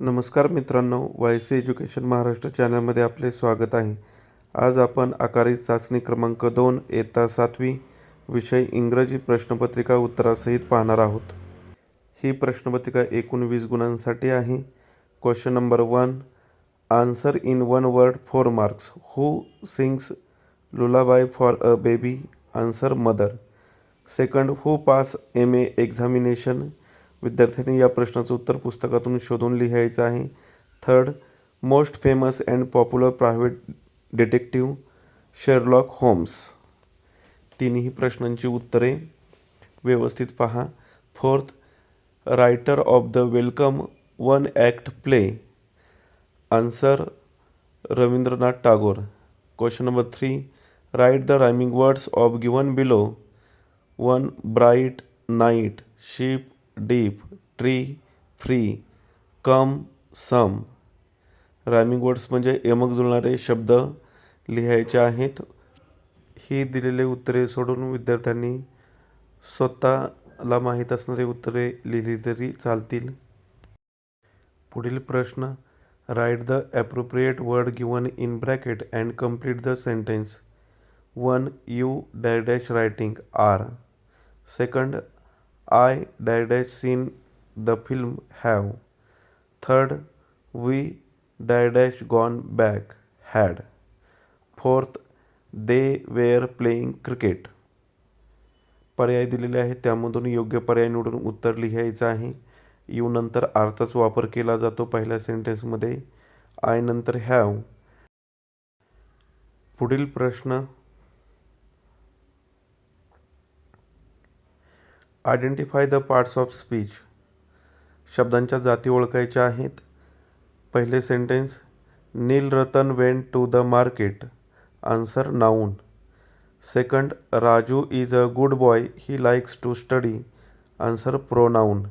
नमस्कार मित्रांनो Y C education Maharashtra चॅनलमध्ये आपले स्वागत आहे. आज आपण आकारित चाचणी क्रमांक दोन येता सातवी विषय इंग्रजी प्रश्नपत्रिका उत्तरासहित पाहणार आहोत. ही प्रश्नपत्रिका एकूण वीस गुणांसाठी आहे. Question number one answer in one word four marks who sings lullaby for a baby answer mother second who pass M A examination विद्यार्थ्यांनी या प्रश्नाचं उत्तर पुस्तकातून शोधून लिहायचं आहे. Third most famous and popular private detective Sherlock Holmes तिन्ही प्रश्नांची उत्तरे व्यवस्थित पहा. Fourth writer of the welcome one act play answer Rabindranath Tagore question number three write the rhyming words of given below one bright night ship deep tree free come some. Rhyming words म्हणजे यमक जुळणारे शब्द लिहायचे आहेत. ही दिलेले उत्तरे सोडून विद्यार्थ्यांनी स्वतःला माहीत असणारी उत्तरे लिहिली तरी चालतील. पुढील प्रश्न write the appropriate word given in bracket and complete the sentence one you dash dash writing are second I dash seen the film have third we dash gone back had fourth they were playing cricket पर्याय दिलेले आहेत. त्यामधून योग्य पर्याय निवडून उत्तर लिहायचं आहे. यू नंतर आरचाच वापर केला जातो पहिल्या सेंटेन्समध्ये आय नंतर हॅव पुढील प्रश्न identify the parts of speech शब्दांच्या जाती ओळखायच्या आहेत. पहिले sentence Neel Ratan went to the market answer noun second Raju is a good boy he likes to study answer pronoun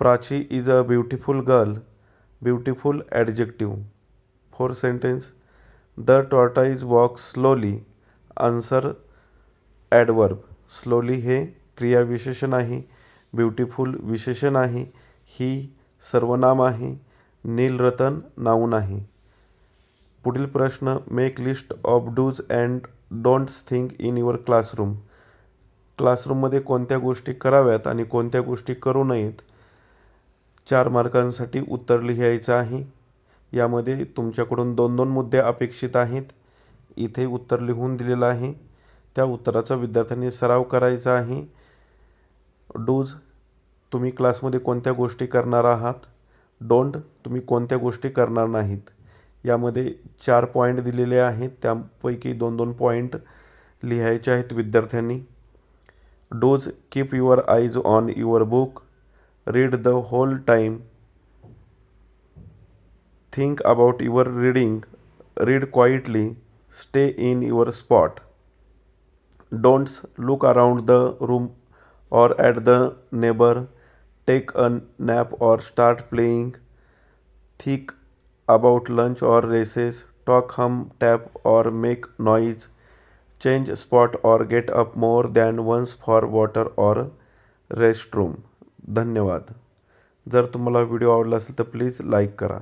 Prachi is a beautiful girl beautiful adjective four sentence the tortoise walk slowly answer adverb slowly हे क्रियाविशेषण आहे beautiful विशेषण आहे ही सर्वनाम आहे Nilratan noun आहे. पुढील प्रश्न make list of dos and don'ts think in your classroom क्लासरूममध्ये कोणत्या गोष्टी कराव्यात आणि कोणत्या गोष्टी करू नयेत? चार मार्कांसाठी उत्तर लिहायचं आहे. यामध्ये तुमच्याकडून दोन दोन मुद्दे अपेक्षित आहेत. इथे उत्तर लिहून दिलेलं आहे. त्या उत्तराचा विद्यार्थ्यांनी सराव करायचा आहे. डूज तुम्ही क्लासमध्ये कोणत्या गोष्टी करणार आहात? डोंट तुम्ही कोणत्या गोष्टी करणार नाहीत? यामध्ये चार पॉईंट दिलेले आहेत. त्यापैकी दोन दोन पॉईंट लिहायचे आहेत विद्यार्थ्यांनी. Dos keep your eyes on your book. Read the whole time think about your reading. Read quietly. Stay in your spot. Don'ts look around the room. Or at the neighbor, take a nap or start playing, think about lunch or races, talk, hum, tap or make noise, change spot or get up more than once for water or restroom. धन्यवाद जर तुम्हाला video आवडला असेल तर please like करा